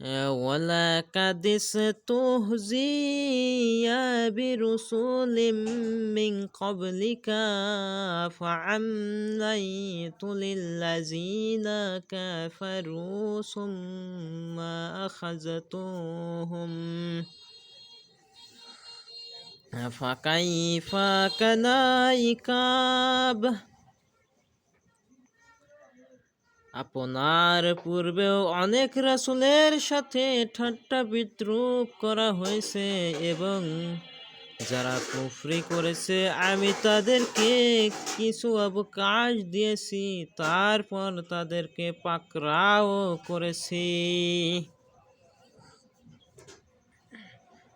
ولقد استهزي برسول من قبلك فعمليت للذين كفروا ثم أخذتهم. فكيف كان عقاب আপনার পূর্বেও অনেক রাসুলের সাথে ঠাট্টা বিদ্রুপ করা হয়েছে এবং যারা কুফরি করেছে, আমি তাদেরকে কিছু অবকাশ দিয়েছি, তারপর তাদেরকে পাকড়াও করেছি।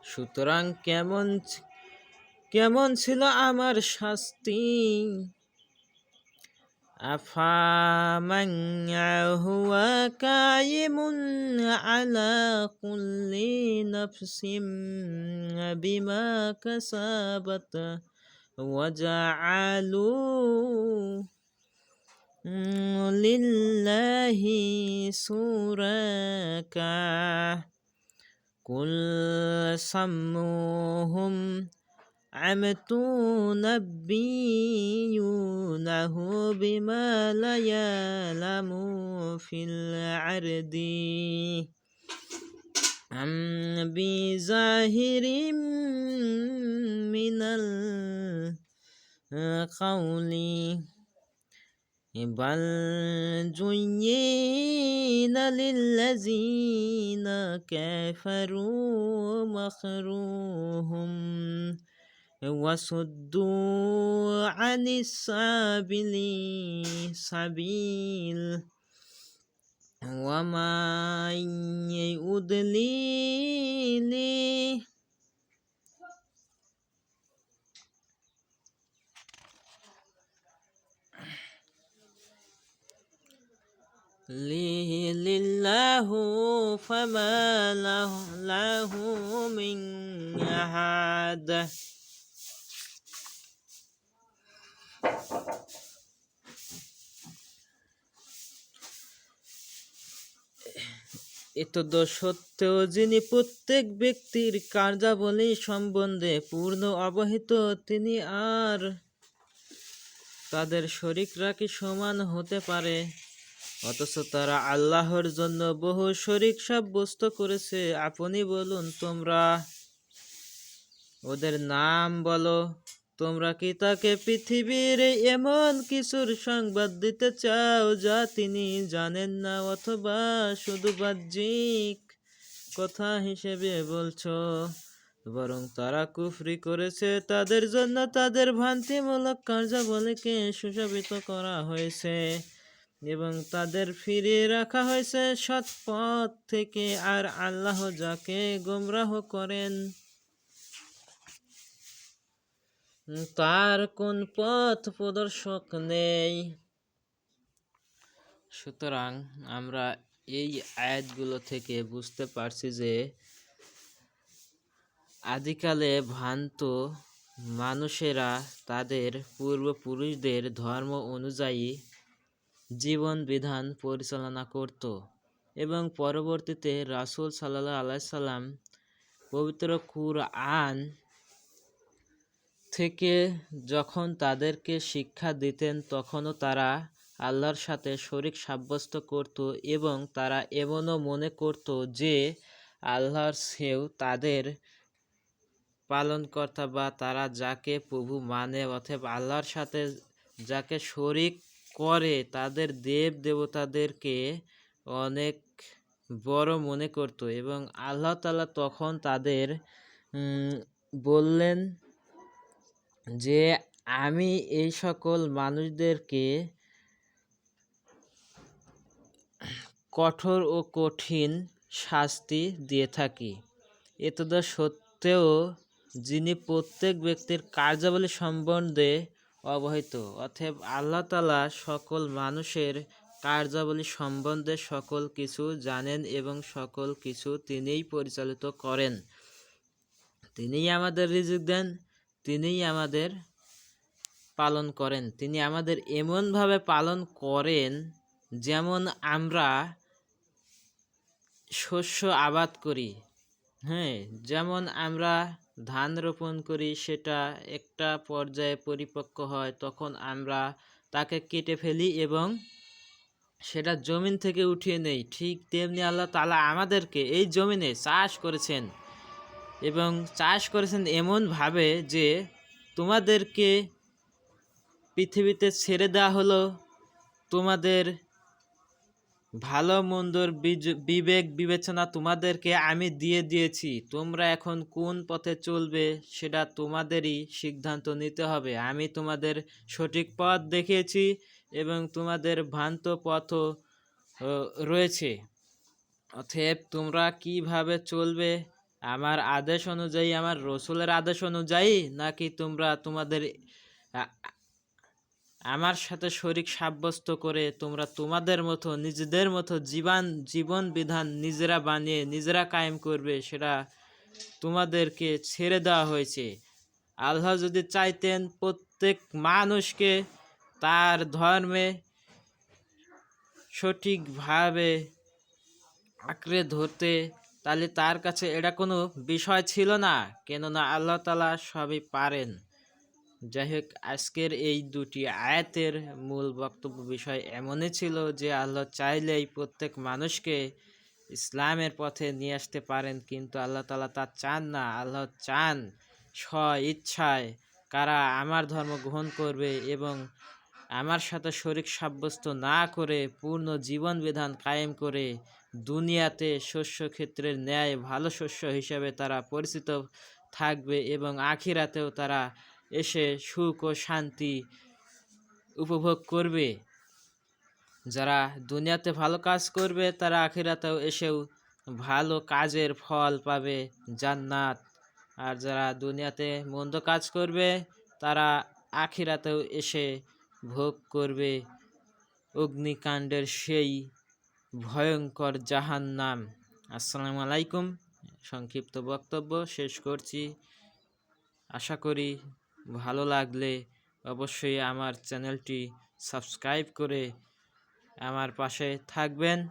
সুতরাং কেমন কেমন ছিল আমার শাস্তি? أفمن هو قائم على كل نفس بما كسبت وجعلوا لله شركاء. قل سموهم أم تنبئونه بما لا يعلم في الأرض أم بظاهر من القول. بل زين للذين كفروا مكرهم وصدوا عن السبيل سبيل. وما يضلل لله فما له, له من أحد. এতদ সত্ত্বেও যিনি প্রত্যেক ব্যক্তির কার্যাবলী সম্বন্ধে পূর্ণ অবহিত, তিনি আর তাদের শরিকরা কি সমান হতে পারে? অথচ তারা আল্লাহর জন্য বহু শরিক সাব্যস্ত করেছে। আপনি বলুন, তোমরা ওদের নাম বলো। তোমরা কি তাকে পৃথিবীর এমন কিছুর সংবাদ দিতে চাও যা তিনি জানেন না অথবা শুধু বাহ্যিক কথা হিসেবে বলছো? বরং তারা কুফরি করেছে, তাদের জন্য তাদের ভ্রান্তিমূলক কার্যাবলীকে সুশোভিত করা হয়েছে এবং তাদের ফিরিয়ে রাখা হয়েছে সৎ পথ থেকে। আর আল্লাহ যাকে গোমরাহ করেন তার কোন পথ প্রদর্শক নেই? সুতরাং আমরা এই আয়াতগুলো থেকে বুঝতে পারছি যে আদিকালে ভ্রান্ত মানুষেরা তাদের পূর্বপুরুষদের ধর্ম অনুযায়ী জীবন বিধান পরিচালনা করত এবং পরবর্তীতে রাসুল সাল্লাহ আলাইসাল্লাম পবিত্র কুরআন থেকে যখন তাদেরকে শিক্ষা দিতেন, তখনও তারা আল্লাহর সাথে শরিক সাব্যস্ত করত এবং তারা এমনও মনে করত যে আল্লাহর সেও তাদের পালনকর্তা বা তারা যাকে প্রভু মানে অথবা আল্লাহর সাথে যাকে শরিক করে তাদের দেব দেবতাদেরকে অনেক বড় মনে করত এবং আল্লাহ তালা তখন তাদের বললেন যে আমি এই সকল মানুষদেরকে কঠোর ও কঠিন শাস্তি দিয়ে থাকি। এতদ সত্ত্বেও যিনি প্রত্যেক ব্যক্তির কার্যাবলী সম্বন্ধে অবহিত, অতএব আল্লাহ তালা সকল মানুষের কার্যাবলী সম্বন্ধে সকল কিছু জানেন এবং সকল কিছু তিনিই পরিচালিত করেন। তিনিই আমাদের রিজিক দেন তিনিই আমাদের পালন করেন। তিনি আমাদের এমনভাবে পালন করেন যেমন আমরা শস্য আবাদ করি হ্যাঁ? যেমন আমরা ধান রোপণ করি, সেটা একটা পর্যায়ে পরিপক্ক হয়, তখন আমরা তাকে কেটে ফেলি এবং সেটা জমিন থেকে উঠিয়ে নেই। ঠিক তেমনি আল্লাহ তালা আমাদেরকে এই জমিনে চাষ করেছেন। এবং চাষ করেছেন এমনভাবে যে তোমাদেরকে পৃথিবীতে ছেড়ে দেওয়া হলো। তোমাদের ভালো মন্দর বিবেক বিবেচনা তোমাদেরকে আমি দিয়ে দিয়েছি। তোমরা এখন কোন পথে চলবে সেটা তোমাদেরই সিদ্ধান্ত নিতে হবে। আমি তোমাদের সঠিক পথ দেখিয়েছি এবং তোমাদের ভ্রান্ত পথও রয়েছে। অতএব তোমরা কীভাবে চলবে আমার আদেশ অনুযায়ী, আমার রসুলের আদেশ অনুযায়ী নাকি তোমরা তোমাদের আমার সাথে শরিক সাব্যস্ত করে তোমরা তোমাদের মতো, নিজেদের মতো জীবন জীবন বিধান নিজেরা বানিয়ে, নিজেরা কায়েম করবে, সেটা তোমাদেরকে ছেড়ে দেওয়া হয়েছে। আল্লাহ যদি চাইতেন প্রত্যেক মানুষকে তার ধর্মে সঠিকভাবে আঁকড়ে ধরতে তাহলে তার কাছে এটা কোনো বিষয় ছিল না, কেননা আল্লাহ তালা সবই পারেন। যাই হোক, আজকের এই দুটি আয়াতের মূল বক্তব্য বিষয় এমনই ছিল যে আল্লাহ চাইলেই প্রত্যেক মানুষকে ইসলামের পথে নিয়ে আসতে পারেন, কিন্তু আল্লাহ তালা তা চান না। আল্লাহ চান স্ব ইচ্ছায় কারা আমার ধর্ম গ্রহণ করবে এবং আমার সাথে শরিক সাব্যস্ত না করে পূর্ণ জীবন বিধান কায়েম করে দুনিয়াতে শস্য ক্ষেত্রের ন্যায় ভালো শস্য হিসাবে তারা পরিচিত থাকবে এবং আখিরাতেও তারা এসে সুখ ও শান্তি উপভোগ করবে। যারা দুনিয়াতে ভালো কাজ করবে, তারা আখিরাতেও এসেও ভালো কাজের ফল পাবে জান্নাত। আর যারা দুনিয়াতে মন্দ কাজ করবে, তারা আখিরাতেও এসে ভোগ করবে। অগ্নিকাণ্ডের সেই ভয়ঙ্কর জাহান নাম। আসসালামু আলাইকুম। সংক্ষিপ্ত বক্তব্য শেষ করছি। আশা করি ভালো লাগলে অবশ্যই আমার চ্যানেলটি সাবস্ক্রাইব করে আমার পাশে থাকবেন।